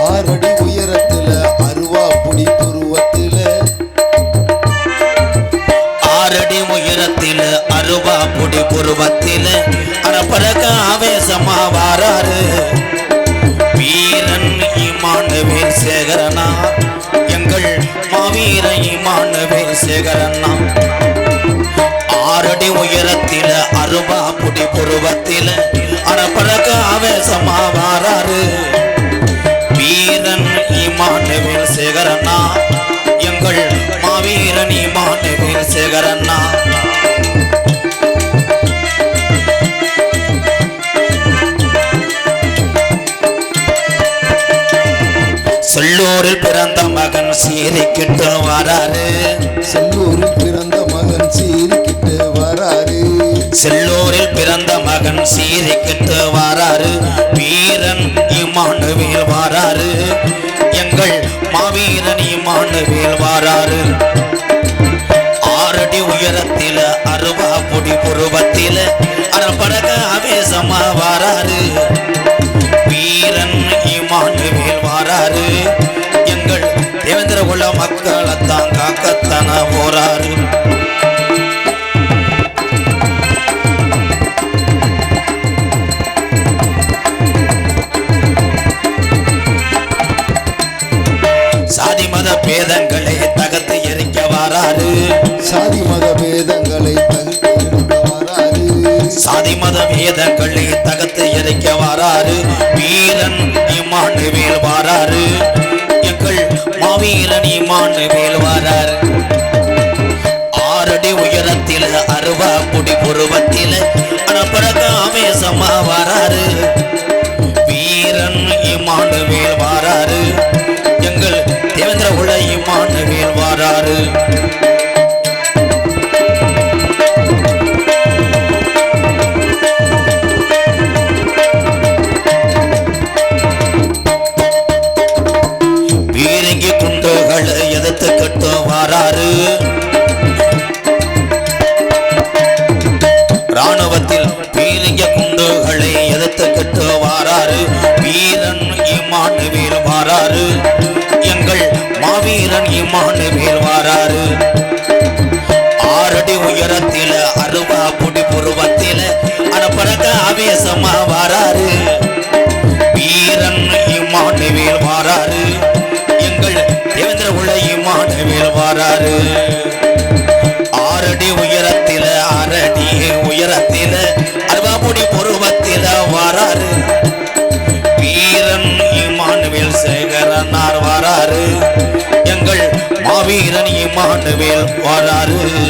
ஆறடி உயரத்துல அருவா புடி புருவத்துல. ஆறடி உயரத்தில அருவா புடி புருவத்தில அனப்பறக்க ஆவேசமா வாராரு. வீரன் இமானுவேல் சேகரனா. எங்கள் மாவீர இமானுவேல் சேகரனா. ஆறடி உயரத்தில அருவா புடி புருவத்தில. அனப்பறக்க ஆவேசமா வாராரு. வீரன் இமானுவேல் சேகரண்ணா. எங்கள் மாவீரன் இமானுவேல் சேகரண்ணா. சொல்லூரில் பிறந்த மகன் சீரிக்கிட்டு வராரு மகன் சீரிக்கிட்டு வராரு வீரன் இமானுவேல் வாராரு எங்கள் மாவீரன் இமானுவேல் வாராரு ஆறடி உயரத்தில அருவா பொடி புருவத்தில அறப்படக அவேசமா வாராரு வீரன் இமானுவேல் வாராரு எங்கள் தேவேந்திர குல மக்களைத்தான் காக்கத்தான போறாரு மத பேதங்களை தகர்த்து எரிக்க வாராரு. சாதி மத பேதங்களை சாதி மத வேதங்களை தகர்த்து எரிக்க வாராரு. வீரன் இமானுவேல் வாராரு. எங்கள் மாவீரன் இமானுவேல் வாராரு. ஆறடி உயரத்தில் அருவா புடி புருவத்தில் அனப்பறக்க ஆவேசமா வாராரு. வீரன் இமானுவேல் வாராரு இமானுவேல் பீரங்கி குண்டுகளை எதிர்த்து கட்டு வாராரு ராணுவத்தில் பீரங்க குண்டுகளை எதிர்த்து கட்டு வாராரு வீரன் இமானுவேல் வாராரு எங்கள் மாவீரன் இமானுவேல் தேசமா வராரு. வீரன் இமானுவேல் வாராரு. எங்கள் தேவேந்திர உள்ள இமானுவேல் வாராரு. ஆறடி உயரத்தில அரடி உயரத்தில அருவாபுடி பருவத்தில வாராரு. வீரன் இமானுவேல் சேகரனார் வாராரு. எங்கள் மாவீரன் இமானுவேல் வாராரு.